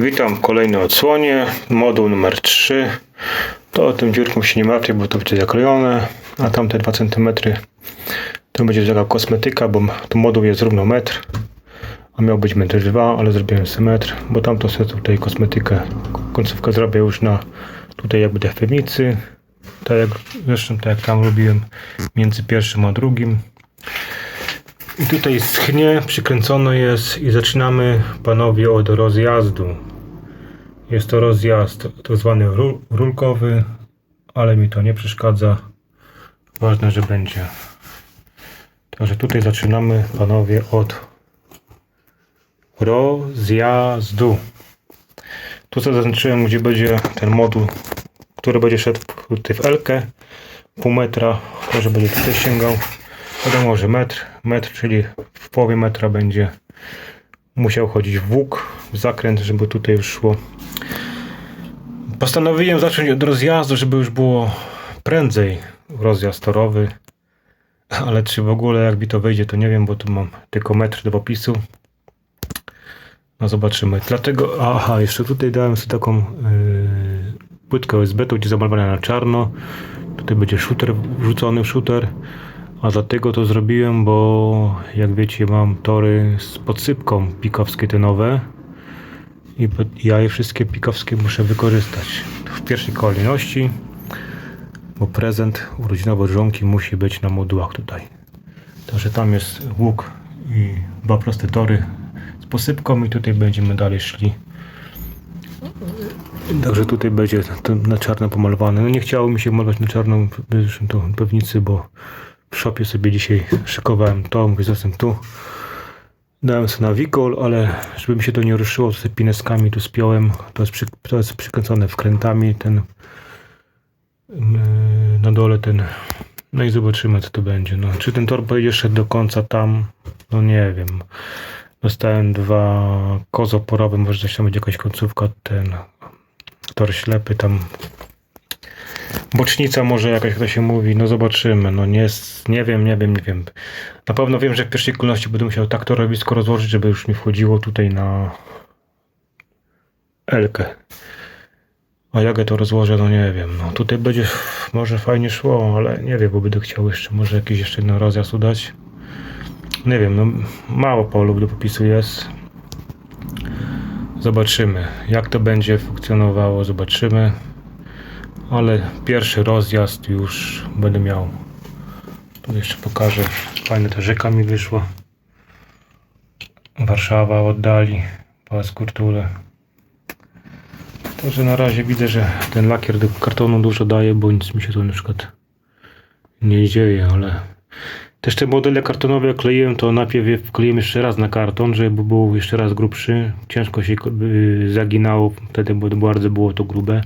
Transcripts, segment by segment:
Witam w kolejnej odsłonie, moduł numer 3. To o tym dziurką się nie martwię, bo to będzie zaklejone, a tamte 2 cm to będzie taka kosmetyka, bo tu moduł jest równo metr, a miał być metr 2, ale zrobiłem sobie metr, bo tamto sobie tutaj kosmetykę, końcówkę zrobię już na tutaj jakby w piwnicy, tak jak zresztą tak jak tam robiłem między pierwszym a drugim. I tutaj schnie, przykręcone jest i zaczynamy panowie od rozjazdu. Jest to rozjazd tak zwany ru- rulkowy, ale mi to nie przeszkadza. Ważne, że będzie. Także tutaj zaczynamy panowie od rozjazdu. Tu zaznaczyłem, gdzie będzie ten moduł, który będzie szedł tutaj w Elkę. Pół metra, to że będzie tutaj sięgał. Wiadomo, że metr, metr, czyli w połowie metra będzie musiał chodzić włók, w zakręt, żeby tutaj już szło. Postanowiłem zacząć od rozjazdu, żeby już było prędzej rozjazd torowy. Ale czy w ogóle jak mi to wyjdzie, to nie wiem, bo tu mam tylko metr do popisu. No zobaczymy. Dlatego, aha, jeszcze tutaj dałem sobie taką yy, płytkę USB, to będzie zamalowana na czarno. Tutaj będzie shooter, wrzucony shooter. A dlatego to zrobiłem, bo jak wiecie mam tory z podsypką pikowskie te nowe i ja je wszystkie pikowskie muszę wykorzystać w pierwszej kolejności, bo prezent urodzinowy od żonki musi być na modułach tutaj. Także tam jest łuk i dwa proste tory z posypką i tutaj będziemy dalej szli. Także tutaj będzie na czarno pomalowane. No nie chciało mi się malować na czarną to pewnicy, bo w shopie sobie dzisiaj szykowałem to, mówię, zostałem tu. Dałem sobie na wigol, ale żeby mi się to nie ruszyło, to sobie pineskami tu spiąłem. To jest, przy, to jest przykręcone wkrętami, ten yy, na dole ten. No i zobaczymy co to będzie. No, czy ten tor pojedzie szedł do końca tam? No nie wiem. Dostałem dwa kozoporowe, może coś tam będzie jakaś końcówka, ten tor ślepy tam Bocznica może jakaś, jak to się mówi, no zobaczymy, no nie, nie wiem, nie wiem, nie wiem. Na pewno wiem, że w pierwszej kolejności będę musiał tak to robisko rozłożyć, żeby już mi wchodziło tutaj na Elkę. A jak ja to rozłożę, no nie wiem, no tutaj będzie może fajnie szło, ale nie wiem, bo będę chciał jeszcze, może jakiś jeszcze jeden rozjazd udać. Nie wiem, no mało polów do popisu jest. Zobaczymy, jak to będzie funkcjonowało, zobaczymy ale pierwszy rozjazd już będę miał. Tu jeszcze pokażę. Fajne ta rzeka mi wyszła. Warszawa oddali. Pałac Kultury. Także na razie widzę, że ten lakier do kartonu dużo daje, bo nic mi się tu na przykład nie dzieje, ale też te modele kartonowe kleiłem, to najpierw je wkleiłem jeszcze raz na karton, żeby był jeszcze raz grubszy. Ciężko się y, zaginało, wtedy bardzo było to grube.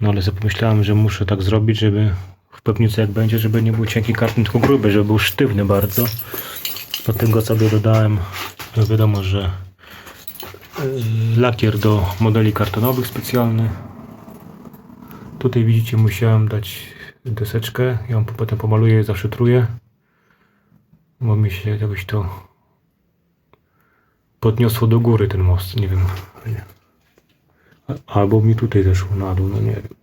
No ale sobie że muszę tak zrobić, żeby w pewnicy jak będzie, żeby nie był cienki karton, tylko gruby, żeby był sztywny bardzo. Do tego sobie dodałem, no wiadomo, że yy, lakier do modeli kartonowych specjalny. Tutaj widzicie, musiałem dać deseczkę. Ją potem pomaluję, zaszytruję. Bo mi się jakoś to podniosło do góry ten most, nie wiem. Albo mi tutaj zeszło na dół, no nie wiem.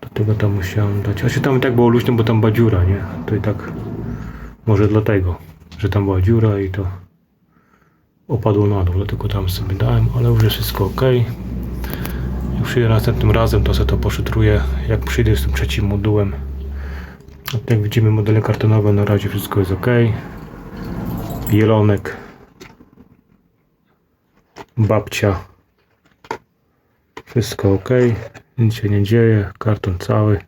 Dlatego tam musiałem dać. A się tam i tak było luźno, bo tam była dziura, nie? To i tak może dlatego, że tam była dziura i to opadło na dół, dlatego tam sobie dałem, ale już jest wszystko ok. Jak przyjdę następnym razem, to sobie to poszytruję, jak przyjdę z tym trzecim modułem. Jak widzimy modele kartonowe, na razie wszystko jest ok. Jelonek. Babcia. Wszystko ok, nic się nie dzieje, karton cały.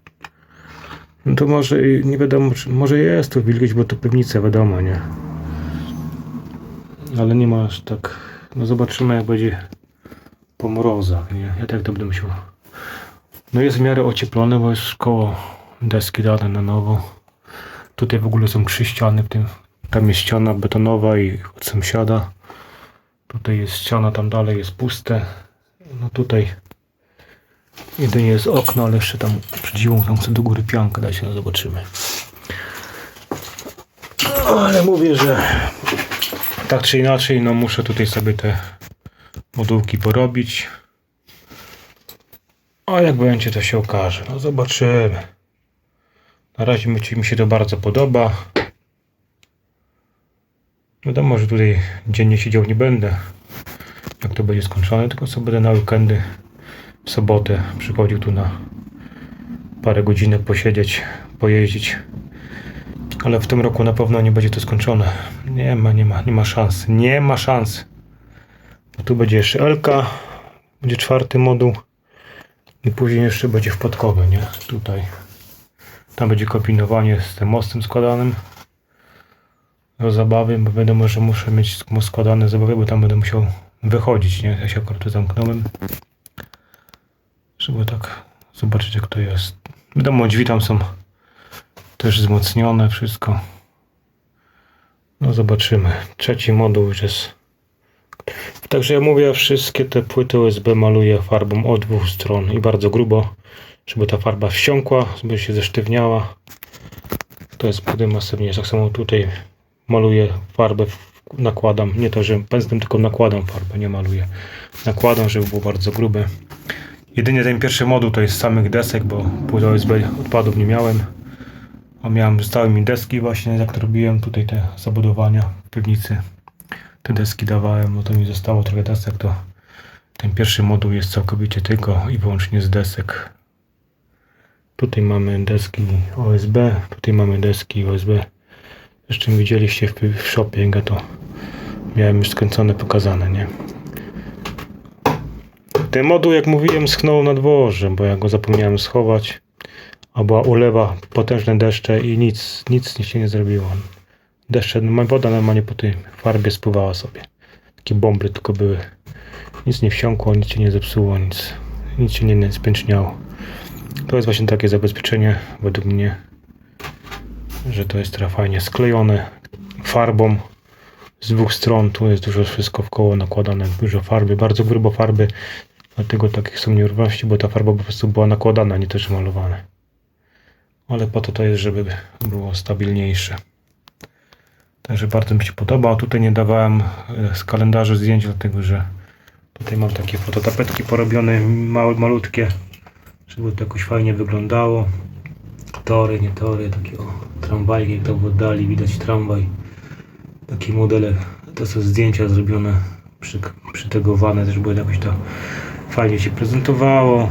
No to może nie wiadomo, czy, może jest tu wilgoć, bo to pewnica wiadomo, nie? Ale nie ma aż tak. No zobaczymy jak będzie po mrozach, nie? Ja tak to będę musiał. No jest w miarę ocieplone, bo jest koło deski dane na nowo. Tutaj w ogóle są trzy ściany w tym. Tam jest ściana betonowa i od sąsiada. Tutaj jest ściana, tam dalej jest puste. No tutaj jedynie jest okno, ale jeszcze tam przed dziwą tam chcę do góry piankę dać, no zobaczymy. No, ale mówię, że tak czy inaczej, no muszę tutaj sobie te modułki porobić. A jak będzie, to się okaże. No zobaczymy. Na razie mi się to bardzo podoba. Wiadomo, że tutaj dziennie siedział nie będę. Jak to będzie skończone, tylko sobie będę na weekendy w sobotę przychodził tu na parę godzinek posiedzieć, pojeździć. Ale w tym roku na pewno nie będzie to skończone. Nie ma, nie ma, nie ma szans. Nie ma szans. Bo tu będzie jeszcze Elka, będzie czwarty moduł i później jeszcze będzie wpadkowy, nie? Tutaj. Tam będzie kombinowanie z tym mostem składanym do zabawy, bo wiadomo, że muszę mieć składane zabawy, bo tam będę musiał wychodzić, nie? Ja się akurat zamknąłem. Żeby tak zobaczyć jak to jest. Wiadomo, drzwi tam są też wzmocnione, wszystko. No zobaczymy. Trzeci moduł już jest. Także ja mówię, wszystkie te płyty USB maluję farbą od dwóch stron i bardzo grubo, żeby ta farba wsiąkła, żeby się zesztywniała. To jest budy masywnie. Tak samo tutaj maluję farbę, nakładam, nie to, że pędzlem, tylko nakładam farbę, nie maluję. Nakładam, żeby było bardzo grube. Jedynie ten pierwszy moduł to jest samych desek, bo płyt USB odpadów nie miałem. A miałem, zostały mi deski właśnie, jak robiłem tutaj te zabudowania w piwnicy. Te deski dawałem, no to mi zostało trochę desek, to ten pierwszy moduł jest całkowicie tylko i wyłącznie z desek. Tutaj mamy deski OSB, tutaj mamy deski OSB. Jeszcze widzieliście w, w shopie, to miałem już skręcone, pokazane, nie? Ten moduł, jak mówiłem, schnął na dworze, bo ja go zapomniałem schować. A była ulewa, potężne deszcze i nic, nic się nie zrobiło. Deszcze, no, woda normalnie po tej farbie spływała sobie. Takie bombry tylko były. Nic nie wsiąkło, nic się nie zepsuło, nic, nic się nie spęczniało. To jest właśnie takie zabezpieczenie, według mnie, że to jest fajnie sklejone farbą z dwóch stron. Tu jest dużo wszystko w koło nakładane, dużo farby, bardzo grubo farby. Dlatego takich są nierówności, bo ta farba po prostu była nakładana, nie też malowane. Ale po to to jest, żeby było stabilniejsze. Także bardzo mi się podoba. Tutaj nie dawałem e, z kalendarza zdjęć, dlatego że tutaj mam takie fototapetki porobione, małe, malutkie, żeby to jakoś fajnie wyglądało. Tory, nie tory, takie o, tramwajki, jak to w oddali widać tramwaj. Takie modele, to są zdjęcia zrobione, przy, przytegowane, też były jakoś to fajnie się prezentowało.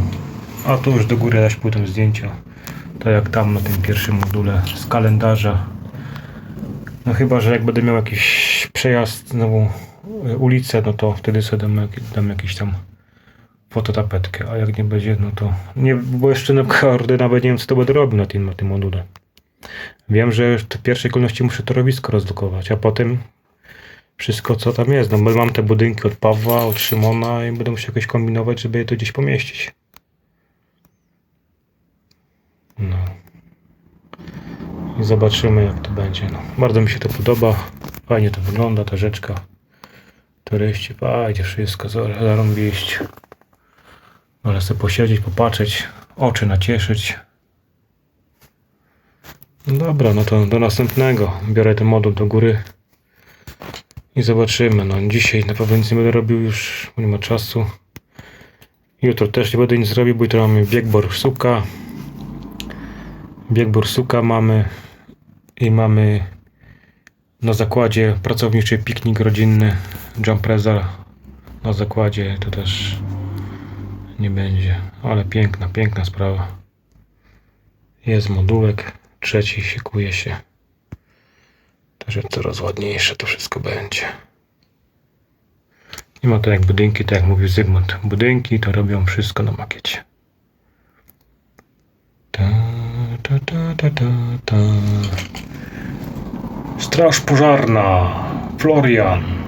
A tu już do góry dać płytą zdjęcia. To jak tam na tym pierwszym module z kalendarza. No chyba, że jak będę miał jakiś przejazd znowu y, ulicę, no to wtedy sobie dam, dam jakieś tam fototapetkę, a jak nie będzie, no to nie, bo jeszcze na kordy nawet nie wiem co to będę robił na tym, na tym module. Wiem, że w pierwszej kolejności muszę to robisko rozlokować, a potem wszystko co tam jest. No bo mam te budynki od Pawła, od Szymona i będę musiał jakoś kombinować, żeby je to gdzieś pomieścić. No. I zobaczymy jak to będzie. No. Bardzo mi się to podoba. Fajnie to wygląda, ta rzeczka. Turyści, fajnie wszystko, za- zarąbiście. Ale sobie posiedzieć, popatrzeć, oczy nacieszyć. Dobra, no to do następnego. Biorę ten moduł do góry i zobaczymy. No dzisiaj na pewno nic nie będę robił już, nie ma czasu. Jutro też nie będę nic robił, bo jutro mamy bieg borsuka. Bieg borsuka mamy i mamy na zakładzie pracowniczy piknik rodzinny Jumpreza na zakładzie to też nie będzie, ale piękna, piękna sprawa. Jest modułek, trzeci szykuje się. Także coraz ładniejsze to wszystko będzie. Nie ma to jak budynki, tak jak mówił Zygmunt. Budynki to robią wszystko na makiecie. Ta, ta, ta, ta, ta, ta. Straż pożarna. Florian.